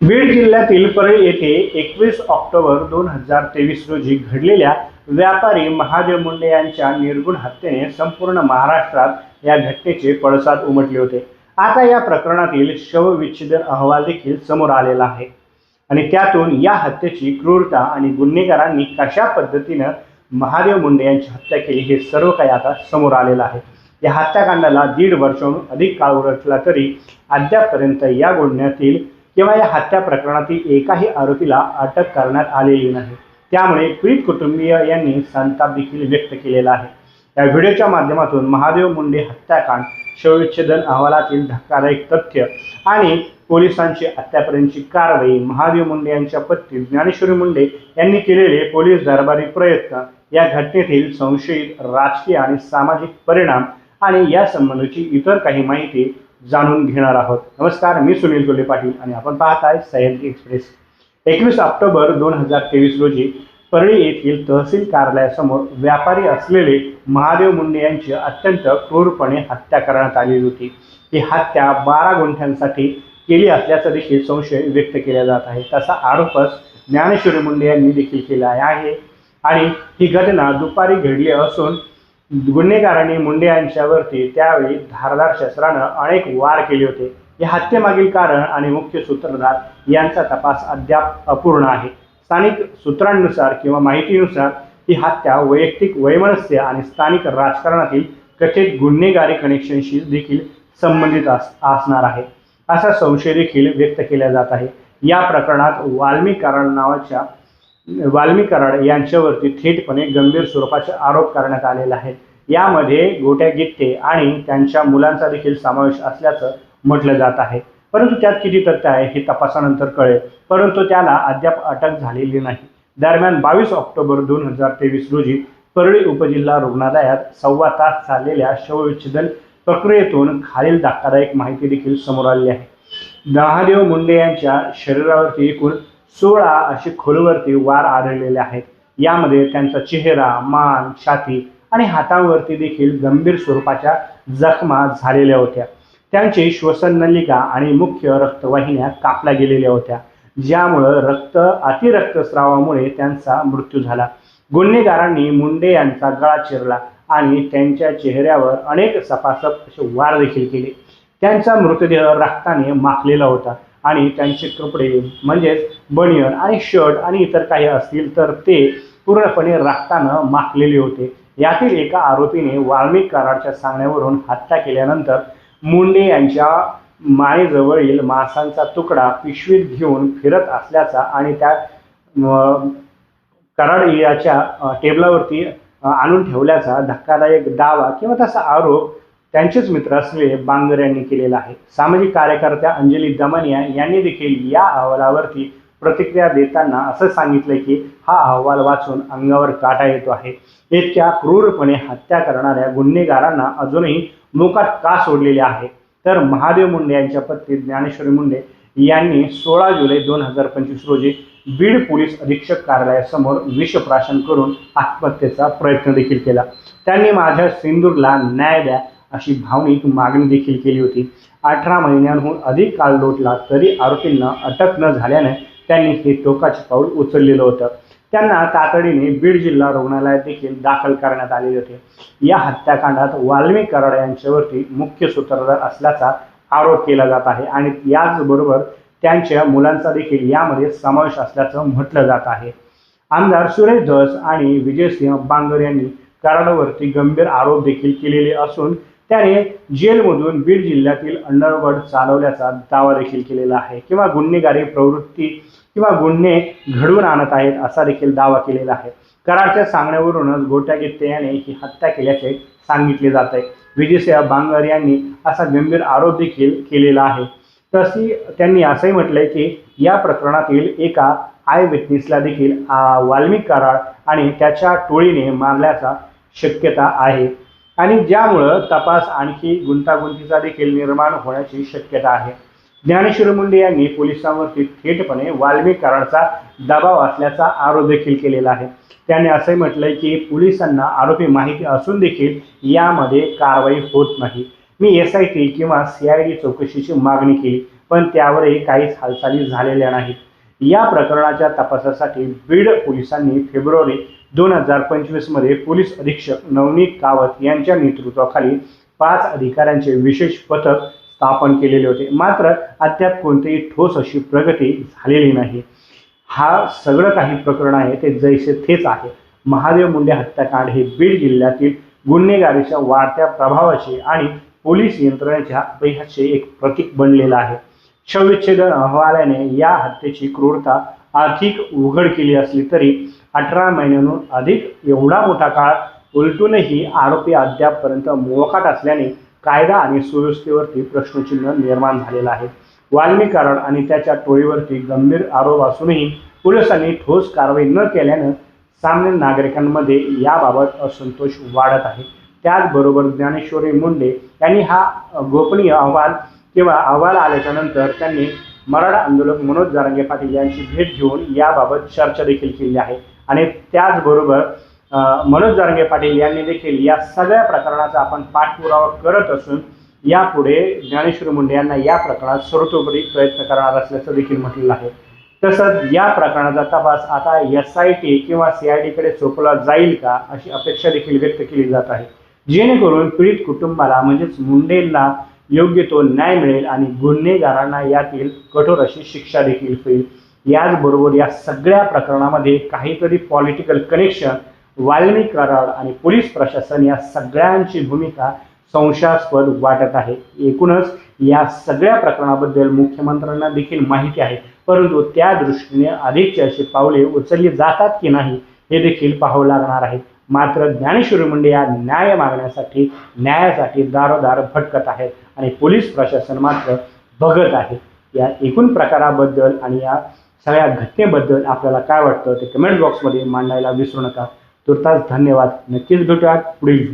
बीड जिल्ह्यातील परळी येथे एकवीस ऑक्टोबर दोन हजार तेवीस रोजी घडलेल्या व्यापारी महादेव मुंडे यांच्या निर्गुण हत्येने संपूर्ण महाराष्ट्रात या घटनेचे पडसाद उमटले होते. आता या प्रकरणातील शवविच्छेदन अहवाल देखील समोर आलेला आहे. आणि त्यातून या हत्येची क्रूरता आणि गुन्हेगारांनी कशा पद्धतीनं महादेव मुंडे यांची हत्या केली हे सर्व काही आता समोर आलेलं आहे. या हत्याकांडाला दीड वर्षाहून अधिक काळ उरटला तरी अद्यापपर्यंत या गुन्ह्यातील किंवा या हत्या प्रकरणातील एकाही आरोपीला अटक करण्यात आलेली नाही. त्यामुळे पीडित कुटुंबीय यांनी संताप देखील व्यक्त केलेला आहे. या व्हिडिओच्या माध्यमातून महादेव मुंडे हत्याकांड शवविच्छेदन अहवालातील धक्कादायक तथ्य आणि पोलिसांची हत्यापर्यंतची कारवाई महादेव मुंडे यांच्या पत्नी ज्ञानेश्वरी मुंडे यांनी केलेले पोलीस दरबारी प्रयत्न या घटनेतील संशयित राजकीय आणि सामाजिक परिणाम आणि या संबंधीची इतर काही माहिती जाणून घेणार आहोत. नमस्कार मी सुनील गोले पाटील आणि आपण पाहत आहे सह्याद्री एक्सप्रेस. एकवीस ऑक्टोबर दोन हजार तेवीस रोजी परळी येथील तहसील कार्यालयासमोर व्यापारी असलेले महादेव मुंडे यांची अत्यंत क्रूरपणे हत्या करण्यात आलेली होती. ही हत्या बारा गुंठ्यांसाठी केली असल्याचा देखील संशय व्यक्त केला जात आहे. तसा आरोपच ज्ञानेश्वरी मुंडे यांनी देखील केला आहे. आणि ही घटना दुपारी घडली असून गुन्हेगारांनी मुंडे यांच्यावरती त्यावेळी धारदार शस्त्रानं अनेक वार केले होते. या हत्येमागील कारण आणि मुख्य सूत्रधार यांचा तपास अद्याप अपूर्ण आहे. स्थानिक सूत्रांनुसार किंवा माहितीनुसार ही हत्या वैयक्तिक वैमनस्य आणि स्थानिक राजकारणातील कथित गुन्हेगारी कनेक्शनशी देखील संबंधित अस असणार आहे. असा संशय देखील व्यक्त केला जात आहे. या प्रकरणात वाल्मिक कारण नावाच्या वाल्मी कराड यांच्यावरती थेटपणे गंभीर स्वरूपाचे आरोप करण्यात आलेले आहेत. यामध्ये गोट्या गिट्टे आणि त्यांच्या मुलांचा देखील समावेश असल्याचं म्हटलं जात आहे. परंतु त्यात किती तथ्य आहे हे तपासानंतर कळेल. परंतु त्याला अद्याप अटक झालेली नाही. दरम्यान बावीस ऑक्टोबर दोन हजार तेवीस रोजी परळी उपजिल्हा रुग्णालयात सव्वा तास चाललेल्या शवविच्छेदन प्रक्रियेतून खालील धक्कादायक माहिती देखील समोर आली आहे. महादेव मुंडे यांच्या शरीरावरती एकूण सोळा असे खोलवरती वार आढळलेले आहेत. यामध्ये त्यांचा चेहरा मान छाती आणि हातावरती देखील गंभीर स्वरूपाच्या जखमा झालेल्या होत्या. त्यांची श्वसन नलिका आणि मुख्य रक्तवाहिन्या कापल्या गेलेल्या होत्या ज्यामुळं रक्त अतिरक्तस्रावामुळे त्यांचा मृत्यू झाला. गुन्हेगारांनी मुंडे यांचा गळा चिरला आणि त्यांच्या चेहऱ्यावर अनेक सपासप असे वार देखील केले. त्यांचा मृतदेह रक्ताने माखलेला होता. आणि त्यांचे कपडे म्हणजेच बनियन आणि शर्ट आणि इतर काही असतील तर ते पूर्णपणे रक्तानं माखलेले होते. यातील एका आरोपीने वाल्मिक कराडच्या सांगण्यावरून हत्या केल्यानंतर मुंडे यांच्या मानेजवळील मासांचा तुकडा पिशवीत घेऊन फिरत असल्याचा आणि त्या कराड याच्या टेबलावरती आणून ठेवल्याचा धक्कादायक दावा किंवा तसा आरोप त्यांचेच मित्र असलेले बांगर यांनी केलेला आहे. सामाजिक कार्यकर्त्या अंजली दमनिया यांनी देखील या अहवालावरती प्रतिक्रिया देताना असं सांगितलं की हा अहवाल वाचून अंगावर काटा येतो आहे. इतक्या क्रूरपणे हत्या करणाऱ्या गुन्हेगारांना अजूनही मोकाट का सोडलेले आहे? तर महादेव मुंडे यांच्या पत्नी ज्ञानेश्वरी मुंडे यांनी सोळा जुलै दोन हजार पंचवीस रोजी बीड पोलीस अधीक्षक कार्यालयासमोर विषप्राशन करून आत्महत्येचा प्रयत्न देखील केला. त्यांनी माझ्या सिंदूरला न्याय द्या अशी भावनिक मागणी देखील केली होती. अठरा महिन्यांहून अधिक काळ लोटला तरी आरोपींना अटक न झाल्याने त्यांनी हे टोकाचे पाऊल उचललेलं होतं. त्यांना तातडीने बीड जिल्हा रुग्णालयात देखील दाखल करण्यात आलेले होते. या हत्याकांडात वाल्मी कराड यांच्यावरती मुख्य सूत्रधार असल्याचा आरोप केला जात आहे आणि याचबरोबर त्यांच्या मुलांचा देखील यामध्ये समावेश असल्याचं म्हटलं जात आहे. आमदार सुरेश धस आणि विजयसिंह बांगर यांनी कराडावरती गंभीर आरोप देखील केलेले असून त्याने जेलमधून बीड जिल्ह्यातील अंडरवर्ल्ड चालवल्याचा दावा देखील केलेला आहे. किंवा गुन्हेगारी प्रवृत्ती किंवा गुन्हे घडवून आणत आहेत असा देखील दावा केलेला आहे. कराडच्या सांगण्यावरूनच गोट्या गित्ते याने ही हत्या केल्याचे सांगितले जात आहे. विजयसिंह बांगर यांनी असा गंभीर आरोप देखील केलेला आहे. तशी त्यांनी असंही म्हटलंय की या प्रकरणातील एका आय विटनेसला देखील वाल्मिक कराड आणि त्याच्या टोळीने मारल्याचा शक्यता आहे. आणि ज्यामुळं तपास आणखी गुंतागुंतीचा देखील निर्माण होण्याची शक्यता आहे. ज्ञानेश्वर मुंडे यांनी पोलिसांवरती थेटपणे वाल्मिक कराडचा दबाव असल्याचा आरोप देखील केलेला आहे. त्याने असे म्हटलंय की पोलिसांना आरोपी माहिती असून देखील यामध्ये कारवाई होत नाही. मी एस आय टी किंवा सी आय डी चौकशीची मागणी केली पण त्यावरही काहीच हालचाली झालेल्या नाहीत. या प्रकरणाच्या तपासासाठी बीड पोलिसांनी फेब्रुवारी दोन हजार पंचवीसमध्ये पोलीस अधीक्षक नवनीत कावत यांच्या नेतृत्वाखाली पाच अधिकाऱ्यांचे विशेष पथक स्थापन केलेले होते. मात्र अद्याप कोणतीही ठोस अशी प्रगती झालेली नाही. हा सगळं काही प्रकरण आहे ते जैसे थेच आहे. महादेव मुंडे हत्याकांड हे बीड जिल्ह्यातील गुन्हेगारीच्या वाढत्या प्रभावाचे आणि पोलीस यंत्रणेच्या अपयशाचे एक प्रतीक बनलेलं आहे. शवविच्छेदन अहवालाने या हत्येची क्रूरता अधिक उघड केली असली तरी अठरा महिन्यांहून अधिक एवढा मोठा काळ उलटूनही आरोपी अद्यापपर्यंत मोकाट असल्याने कायदा आणि सुव्यवस्थेवरती प्रश्नचिन्ह निर्माण झालेलं आहे. वाल्मिक कराड आणि त्याच्या टोळीवरती गंभीर आरोप असूनही पोलिसांनी ठोस कारवाई न केल्यानं सामान्य नागरिकांमध्ये याबाबत असंतोष वाढत आहे. त्याचबरोबर ज्ञानेश्वरी मुंडे यांनी हा गोपनीय अहवाल किंवा अहवाल आल्याच्यानंतर त्यांनी मराठा आंदोलक मनोज जारंगे पाटील यांची भेट घेऊन याबाबत चर्चा देखील केली आहे. आणि त्याचबरोबर मनोज जारंगे पाटील यांनी देखील या सगळ्या प्रकरणाचा आपण पाठपुरावा करत असून यापुढे ज्ञानेश्वर मुंडे यांना या प्रकरणात सर्वतोपरी प्रयत्न करणार असल्याचं देखील म्हटलेलं आहे. तसंच या प्रकरणाचा तपास आता एस आय टी किंवा सी आय डीकडे सोपवला जाईल का अशी अपेक्षा देखील व्यक्त केली जात आहे. जेणेकरून पीडित कुटुंबाला म्हणजेच मुंडेंना योग्य तो न्याय मिळेल आणि गुन्हेगारांना यातील कठोर अशी शिक्षा देखील होईल. याचबरोबर या सगळ्या प्रकरणामध्ये काहीतरी पॉलिटिकल कनेक्शन वाल्मिक कराड आणि पोलीस प्रशासन या सगळ्यांची भूमिका संशयास्पद वाटत आहे. एकूणच या सगळ्या प्रकरणाबद्दल मुख्यमंत्र्यांना देखील माहिती आहे. परंतु त्या दृष्टीने अधिकची अशी पावले उचलली जातात की नाही हे देखील पाहावं लागणार आहे. मात्र ज्ञानेश्वरी मुंडे या न्याय मागण्यासाठी न्यायासाठी दारोदार भटकत आहेत आणि पोलीस प्रशासन मात्र बघत आहे. या एकूण प्रकाराबद्दल आणि या सगळ्या घटनेबद्दल आपल्याला काय वाटतं ते कमेंट बॉक्समध्ये मांडायला विसरू नका. तुर्तास धन्यवाद. नक्कीच भेटूयात पुढील